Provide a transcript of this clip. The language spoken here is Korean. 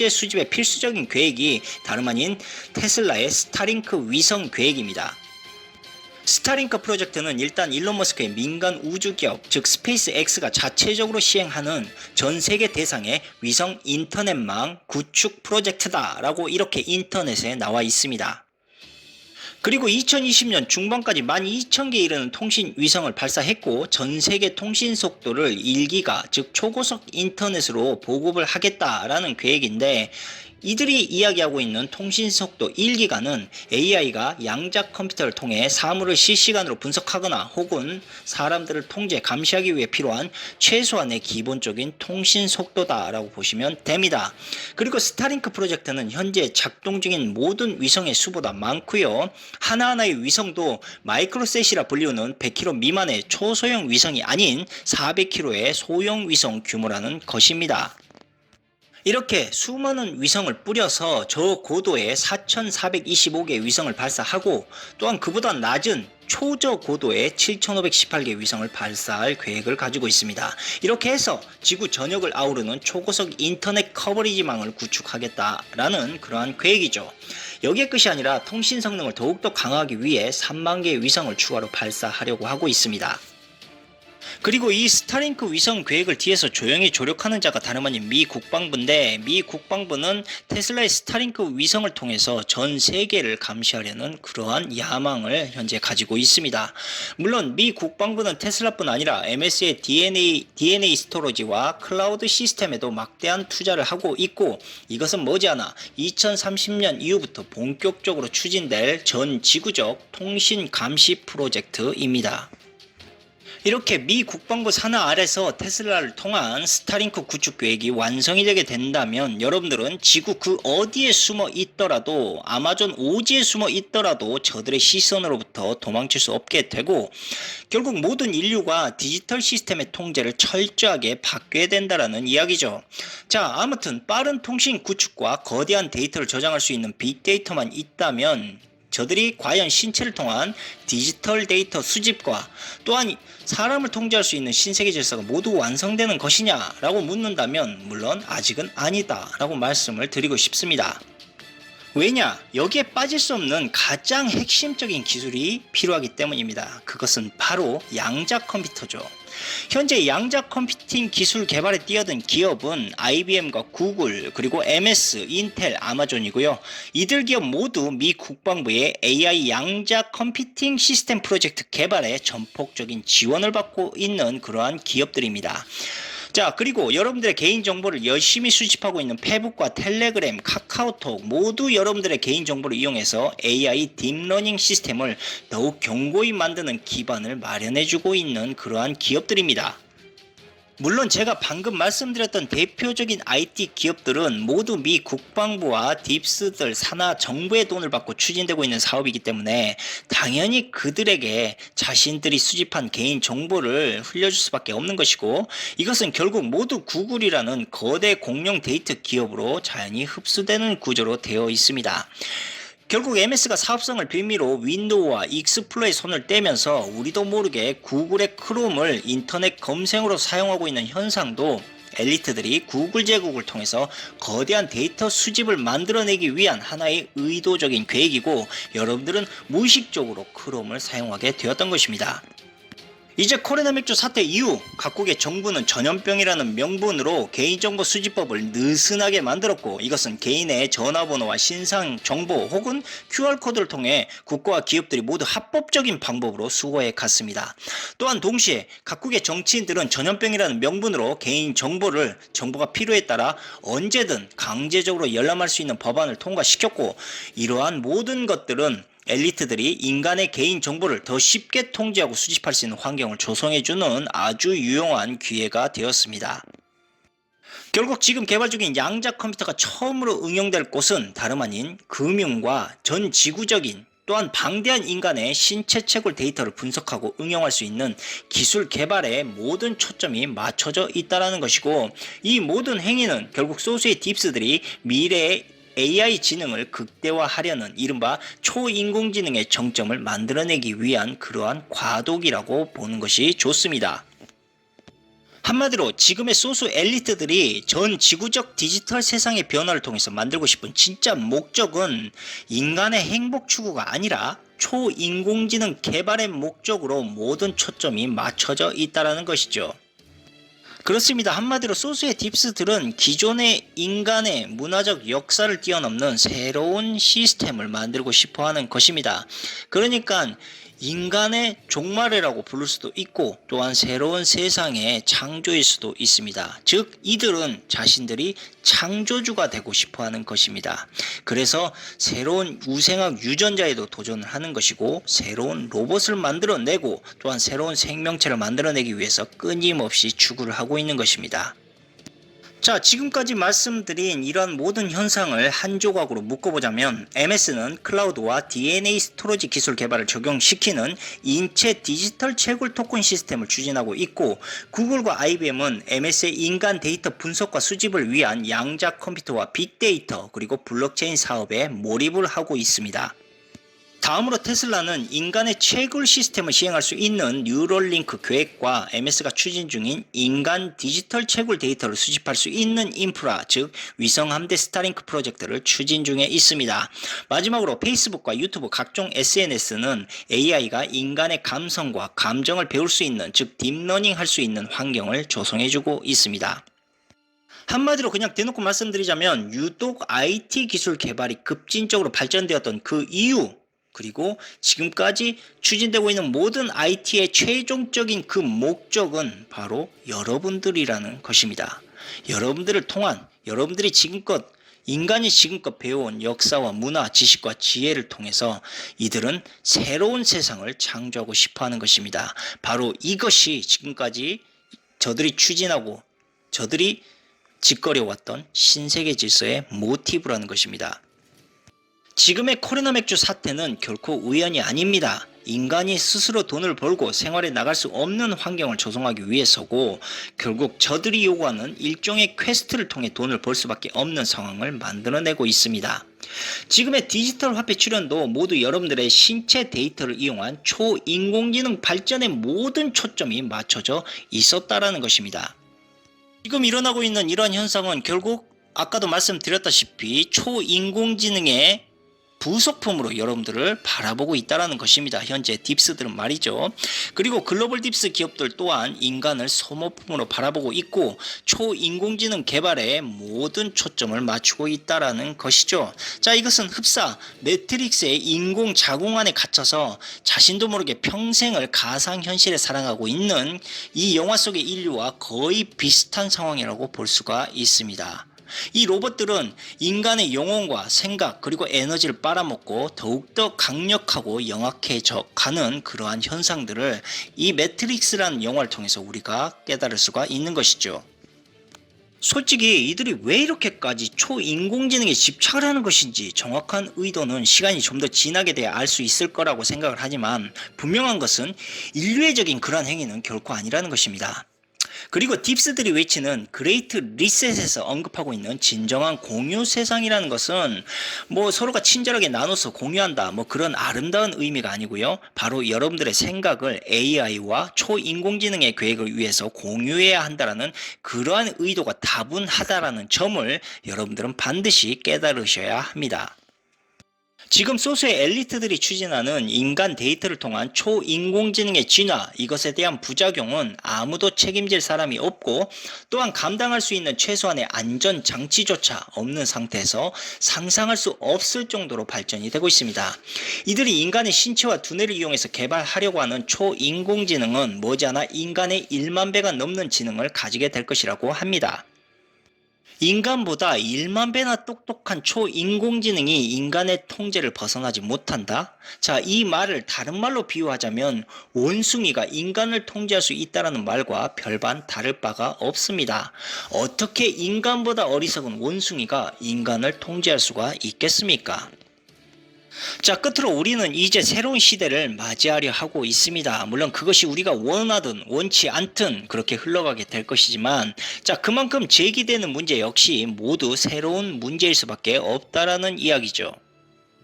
통제 수집의 필수적인 계획이 다름 아닌 테슬라의 스타링크 위성 계획입니다. 스타링크 프로젝트는 일단 일론 머스크의 민간 우주 기업 즉 스페이스 X가 자체적으로 시행하는 전 세계 대상의 위성 인터넷망 구축 프로젝트다라고 이렇게 인터넷에 나와 있습니다. 그리고 2020년 중반까지 12,000개 이르는 통신 위성을 발사했고 전 세계 통신 속도를 1기가 즉 초고속 인터넷으로 보급을 하겠다라는 계획인데 이들이 이야기하고 있는 통신 속도 1기가는 AI가 양자 컴퓨터를 통해 사물을 실시간으로 분석하거나 혹은 사람들을 통제, 감시하기 위해 필요한 최소한의 기본적인 통신 속도다라고 보시면 됩니다. 그리고 스타링크 프로젝트는 현재 작동 중인 모든 위성의 수보다 많고요. 하나하나의 위성도 마이크로셋이라 불리우는 100km 미만의 초소형 위성이 아닌 400km의 소형 위성 규모라는 것입니다. 이렇게 수많은 위성을 뿌려서 저 고도의 4425개 위성을 발사하고 또한 그보다 낮은 초저 고도의 7518개 위성을 발사할 계획을 가지고 있습니다. 이렇게 해서 지구 전역을 아우르는 초고속 인터넷 커버리지망을 구축하겠다라는 그러한 계획이죠. 여기에 끝이 아니라 통신 성능을 더욱더 강화하기 위해 3만 개의 위성을 추가로 발사하려고 하고 있습니다. 그리고 이 스타링크 위성 계획을 뒤에서 조용히 조력하는 자가 다름 아닌 미 국방부인데 미 국방부는 테슬라의 스타링크 위성을 통해서 전 세계를 감시하려는 그러한 야망을 현재 가지고 있습니다. 물론 미 국방부는 테슬라뿐 아니라 MS의 DNA, DNA 스토러지와 클라우드 시스템에도 막대한 투자를 하고 있고 이것은 머지않아 2030년 이후부터 본격적으로 추진될 전 지구적 통신 감시 프로젝트입니다. 이렇게 미 국방부 산하 아래서 테슬라를 통한 스타링크 구축 계획이 완성이 되게 된다면 여러분들은 지구 그 어디에 숨어 있더라도 아마존 오지에 숨어 있더라도 저들의 시선으로부터 도망칠 수 없게 되고 결국 모든 인류가 디지털 시스템의 통제를 철저하게 받게 된다라는 이야기죠. 자, 아무튼 빠른 통신 구축과 거대한 데이터를 저장할 수 있는 빅데이터만 있다면 저들이 과연 신체를 통한 디지털 데이터 수집과 또한 사람을 통제할 수 있는 신세계 질서가 모두 완성되는 것이냐라고 묻는다면 물론 아직은 아니다라고 말씀을 드리고 싶습니다. 왜냐? 여기에 빠질 수 없는 가장 핵심적인 기술이 필요하기 때문입니다. 그것은 바로 양자 컴퓨터죠. 현재 양자 컴퓨팅 기술 개발에 뛰어든 기업은 IBM과 구글 그리고 MS, 인텔, 아마존이고요. 이들 기업 모두 미 국방부의 AI 양자 컴퓨팅 시스템 프로젝트 개발에 전폭적인 지원을 받고 있는 그러한 기업들입니다. 자, 그리고 여러분들의 개인 정보를 열심히 수집하고 있는 페북과 텔레그램, 카카오톡 모두 여러분들의 개인 정보를 이용해서 AI 딥러닝 시스템을 더욱 견고히 만드는 기반을 마련해주고 있는 그러한 기업들입니다. 물론 제가 방금 말씀드렸던 대표적인 IT 기업들은 모두 미 국방부와 딥스들 산하 정부의 돈을 받고 추진되고 있는 사업이기 때문에 당연히 그들에게 자신들이 수집한 개인 정보를 흘려줄 수밖에 없는 것이고 이것은 결국 모두 구글이라는 거대 공룡 데이터 기업으로 자연히 흡수되는 구조로 되어 있습니다. 결국 MS가 사업성을 빌미로 윈도우와 익스플로의 손을 떼면서 우리도 모르게 구글의 크롬을 인터넷 검색으로 사용하고 있는 현상도 엘리트들이 구글 제국을 통해서 거대한 데이터 수집을 만들어내기 위한 하나의 의도적인 계획이고 여러분들은 무의식적으로 크롬을 사용하게 되었던 것입니다. 이제 코로나 맥주 사태 이후 각국의 정부는 전염병이라는 명분으로 개인정보 수집법을 느슨하게 만들었고 이것은 개인의 전화번호와 신상 정보 혹은 QR코드를 통해 국가와 기업들이 모두 합법적인 방법으로 수거해 갔습니다. 또한 동시에 각국의 정치인들은 전염병이라는 명분으로 개인 정보를 정보가 필요에 따라 언제든 강제적으로 열람할 수 있는 법안을 통과시켰고 이러한 모든 것들은 엘리트들이 인간의 개인 정보를 더 쉽게 통제하고 수집할 수 있는 환경을 조성해주는 아주 유용한 기회가 되었습니다. 결국 지금 개발 중인 양자 컴퓨터가 처음으로 응용될 곳은 다름 아닌 금융과 전 지구적인 또한 방대한 인간의 신체 채굴 데이터를 분석하고 응용할 수 있는 기술 개발에 모든 초점이 맞춰져 있다는 것이고 이 모든 행위는 결국 소수의 딥스들이 미래의 AI 지능을 극대화하려는 이른바 초인공지능의 정점을 만들어내기 위한 그러한 과도기라고 보는 것이 좋습니다. 한마디로 지금의 소수 엘리트들이 전 지구적 디지털 세상의 변화를 통해서 만들고 싶은 진짜 목적은 인간의 행복 추구가 아니라 초인공지능 개발의 목적으로 모든 초점이 맞춰져 있다라는 것이죠. 그렇습니다. 한마디로 소수의 딥스들은 기존의 인간의 문화적 역사를 뛰어넘는 새로운 시스템을 만들고 싶어 하는 것입니다. 그러니까 인간의 종말이라고 부를 수도 있고 또한 새로운 세상의 창조일 수도 있습니다. 즉 이들은 자신들이 창조주가 되고 싶어 하는 것입니다. 그래서 새로운 우생학 유전자에도 도전을 하는 것이고 새로운 로봇을 만들어내고 또한 새로운 생명체를 만들어내기 위해서 끊임없이 추구를 하고 있는 것입니다. 자, 지금까지 말씀드린 이런 모든 현상을 한 조각으로 묶어보자면 MS는 클라우드와 DNA 스토리지 기술 개발을 적용시키는 인체 디지털 채굴 토큰 시스템을 추진하고 있고 구글과 IBM은 MS의 인간 데이터 분석과 수집을 위한 양자 컴퓨터와 빅데이터 그리고 블록체인 사업에 몰입을 하고 있습니다. 다음으로 테슬라는 인간의 채굴 시스템을 시행할 수 있는 뉴럴링크 계획과 MS가 추진 중인 인간 디지털 채굴 데이터를 수집할 수 있는 인프라, 즉 위성 함대 스타링크 프로젝트를 추진 중에 있습니다. 마지막으로 페이스북과 유튜브 각종 SNS는 AI가 인간의 감성과 감정을 배울 수 있는, 즉 딥러닝 할 수 있는 환경을 조성해주고 있습니다. 한마디로 그냥 대놓고 말씀드리자면 유독 IT 기술 개발이 급진적으로 발전되었던 그 이유 그리고 지금까지 추진되고 있는 모든 IT의 최종적인 그 목적은 바로 여러분들이라는 것입니다. 여러분들을 통한 여러분들이 지금껏 인간이 지금껏 배워온 역사와 문화, 지식과 지혜를 통해서 이들은 새로운 세상을 창조하고 싶어 하는 것입니다. 바로 이것이 지금까지 저들이 추진하고 저들이 짓거려왔던 신세계 질서의 모티브라는 것입니다. 지금의 코로나 맥주 사태는 결코 우연이 아닙니다. 인간이 스스로 돈을 벌고 생활에 나갈 수 없는 환경을 조성하기 위해서고 결국 저들이 요구하는 일종의 퀘스트를 통해 돈을 벌 수밖에 없는 상황을 만들어내고 있습니다. 지금의 디지털 화폐 출연도 모두 여러분들의 신체 데이터를 이용한 초인공지능 발전의 모든 초점이 맞춰져 있었다라는 것입니다. 지금 일어나고 있는 이러한 현상은 결국 아까도 말씀드렸다시피 초인공지능의 부속품으로 여러분들을 바라보고 있다는 것입니다. 현재 딥스들은 말이죠. 그리고 글로벌 딥스 기업들 또한 인간을 소모품으로 바라보고 있고 초인공지능 개발에 모든 초점을 맞추고 있다는 것이죠. 자, 이것은 흡사 매트릭스의 인공 자궁 안에 갇혀서 자신도 모르게 평생을 가상 현실에 살아가고 있는 이 영화 속의 인류와 거의 비슷한 상황이라고 볼 수가 있습니다. 이 로봇들은 인간의 영혼과 생각 그리고 에너지를 빨아먹고 더욱더 강력하고 영악해져 가는 그러한 현상들을 이 매트릭스라는 영화를 통해서 우리가 깨달을 수가 있는 것이죠. 솔직히 이들이 왜 이렇게까지 초인공지능에 집착을 하는 것인지 정확한 의도는 시간이 좀 더 지나게 돼야 알 수 있을 거라고 생각을 하지만 분명한 것은 인류애적인 그러한 행위는 결코 아니라는 것입니다. 그리고 딥스들이 외치는 그레이트 리셋에서 언급하고 있는 진정한 공유 세상이라는 것은 뭐 서로가 친절하게 나눠서 공유한다 뭐 그런 아름다운 의미가 아니고요. 바로 여러분들의 생각을 AI와 초인공지능의 계획을 위해서 공유해야 한다라는 그러한 의도가 다분하다라는 점을 여러분들은 반드시 깨달으셔야 합니다. 지금 소수의 엘리트들이 추진하는 인간 데이터를 통한 초인공지능의 진화 이것에 대한 부작용은 아무도 책임질 사람이 없고 또한 감당할 수 있는 최소한의 안전 장치조차 없는 상태에서 상상할 수 없을 정도로 발전이 되고 있습니다. 이들이 인간의 신체와 두뇌를 이용해서 개발하려고 하는 초인공지능은 머지않아 인간의 1만 배가 넘는 지능을 가지게 될 것이라고 합니다. 인간보다 1만 배나 똑똑한 초인공지능이 인간의 통제를 벗어나지 못한다? 자, 이 말을 다른 말로 비유하자면 원숭이가 인간을 통제할 수 있다라는 말과 별반 다를 바가 없습니다. 어떻게 인간보다 어리석은 원숭이가 인간을 통제할 수가 있겠습니까? 자, 끝으로 우리는 이제 새로운 시대를 맞이하려 하고 있습니다. 물론 그것이 우리가 원하든 원치 않든 그렇게 흘러가게 될 것이지만, 자, 그만큼 제기되는 문제 역시 모두 새로운 문제일 수밖에 없다라는 이야기죠.